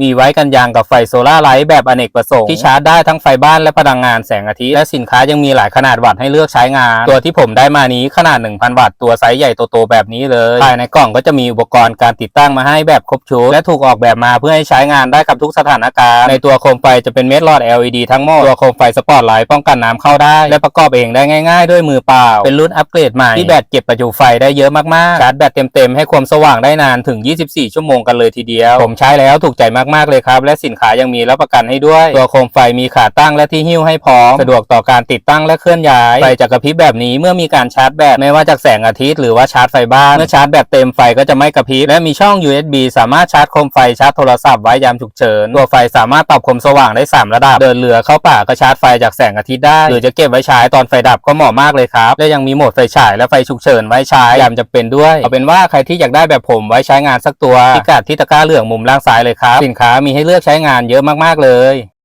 มีไว้กันยางกับไฟโซลาไลท์แบบอเนกประสงค์ที่ชาร์จได้ทั้งไฟบ้านและพลังงานแสงอาทิตย์ และสินค้ายังมีหลายขนาดวัตต์ให้เลือกใช้งาน ตัวที่ผมได้มานี้ขนาด 1,000 วัตต์ตัวไซส์ใหญ่โตๆแบบนี้เลย ภายในกล่องก็จะมีอุปกรณ์การติดตั้งมาให้แบบครบชุด และถูกออกแบบมาเพื่อให้ใช้งานได้กับทุกสถานการณ์ ในตัวโคมไฟจะเป็นเม็ดหลอด LED ทั้งหมดตัวโคมไฟสปอตไลท์ป้องกันน้ำเข้าได้ และประกอบเองได้ง่าย ๆ ด้วยมือเปล่า เป็นรุ่นอัปเกรดใหม่ที่แบตเก็บประจุไฟได้เยอะมากๆชาร์จแบตเต็มๆให้ความสว่างได้นานถึง 24 ชั่วโมงกันเลยทีเดียว ผมใช้แล้วถูกใจมากมากๆเลยครับ และสินค้ายังมีรับประกันให้ด้วย ตัวโคมไฟมีขาตั้งและที่หิ้วให้พร้อม สะดวกต่อการติดตั้งและเคลื่อนย้ายไฟจะกระพริบแบบนี้เมื่อมีการชาร์จแบตไม่ว่าจากแสงอาทิตย์หรือว่าชาร์จไฟบ้านเมื่อชาร์จแบตเต็มไฟก็จะไม่กระพริบและมีช่อง USB สามารถชาร์จโคมไฟชาร์จโทรศัพท์ไว้ยามฉุกเฉินตัวไฟสามารถปรับความสว่างได้ 3 ระดับ เดินเรือเข้าป่าก็ชาร์จไฟจากแสงอาทิตย์ได้ หรือจะเก็บไว้ใช้ตอนไฟดับก็เหมาะมากเลยครับ และยังมีโหมดไฟฉายและไฟฉุกเฉินไว้ใช้ยามจำเป็นด้วยเอาเป็นว่าใครที่อยากได้แบบผมไว้ใช้งานสักตัวพิกัดที่ตะกร้าเหลืองมุมล่างซ้ายเลยครับสินค้ามีให้เลือกใช้งานเยอะมากๆเลย